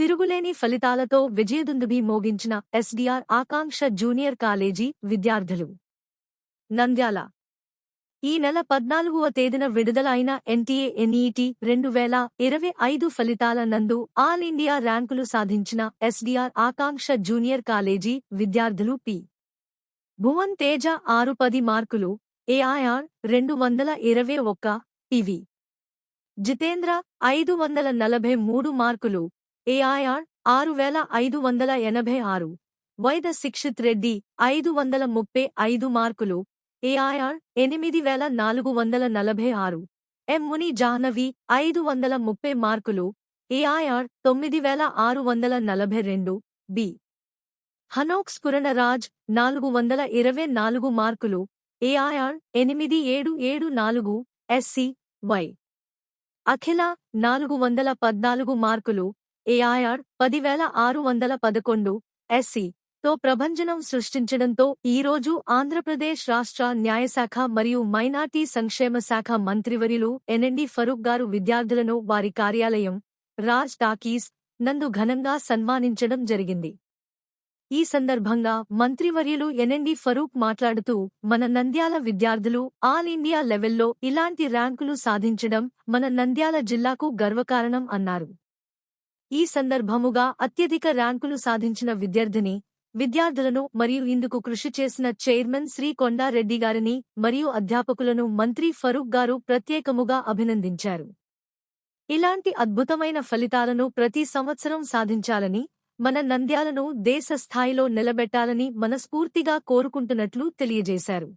తిరుగులేని ఫలితాలతో విజయదుందుభి మోగించిన ఎస్డీఆర్ ఆకాంక్ష జూనియర్ కాలేజీ విద్యార్థులు. నంద్యాల. ఈ నెల పద్నాలుగవ తేదీన విడుదల అయిన ఎన్టీఏ ఎన్ఈటి రెండు వేల ఇరవై ఐదు ఫలితాల నందు ఆల్ ఇండియా ర్యాంకులు సాధించిన ఎస్డీఆర్ ఆకాంక్ష జూనియర్ కాలేజీ విద్యార్థులు పి. భువన్ తేజ ఆరు పది మార్కులు ఏఐఆర్ రెండు వందల ఇరవై ఒక్క ఇవి జితేంద్ర ఐదు వందల నలభై మూడు మార్కులు ఏఐఆర్ ఆరు వేల ఐదు వందల ఎనభై ఆరు. వైద శిక్షిత్ రెడ్డి ఐదు వందల ముప్పై ఐదు మార్కులు. ఏఐఆర్ ఎనిమిది వేల నాలుగు వందల నలభై ఆరు. ఎం ముని జాహ్నవి ఐదు వందల ముప్పై మార్కులు. ఏఐఆర్ తొమ్మిది వేల ఆరు వందల నలభై రెండు. బి. హనోక్స్ కురణరాజ్ నాలుగు వందల ఇరవై నాలుగు మార్కులు. ఏఐఆర్ ఎనిమిది ఏడు ఏడు నాలుగు. ఎస్సి. వై. అఖిల నాలుగు వందల పద్నాలుగు మార్కులు. ఏఐఆర్ పదివేల ఆరు వందల పదకొండు ఎస్సీ తో ప్రభంజనం సృష్టించడంతో ఈరోజు ఆంధ్రప్రదేశ్ రాష్ట్ర న్యాయశాఖ మరియు మైనార్టీ సంక్షేమ శాఖ మంత్రివర్యులు ఎన్ఎండి ఫరూక్ గారు విద్యార్థులను వారి కార్యాలయం రాజ్ టాకీస్ నందు ఘనంగా సన్మానించడం జరిగింది. ఈ సందర్భంగా మంత్రివర్యులు ఎన్ఎండి ఫరూక్ మాట్లాడుతూ మన నంద్యాల విద్యార్థులు ఆల్ ఇండియా లెవెల్లో ఇలాంటి ర్యాంకులు సాధించడం మన నంద్యాల జిల్లాకు గర్వకారణం అన్నారు. ఈ సందర్భముగా అత్యధిక ర్యాంకులు సాధించిన విద్యార్థిని విద్యార్థులను మరియు ఇందుకు కృషి చేసిన చైర్మన్ శ్రీ కొండారెడ్డి గారిని మరియు అధ్యాపకులను మంత్రి ఫరూక్ గారు ప్రత్యేకముగా అభినందించారు. ఇలాంటి అద్భుతమైన ఫలితాలను ప్రతి సంవత్సరం సాధించాలని మన నంద్యాలను దేశ స్థాయిలో నిలబెట్టాలని మనస్ఫూర్తిగా కోరుకుంటున్నట్లు తెలియజేశారు.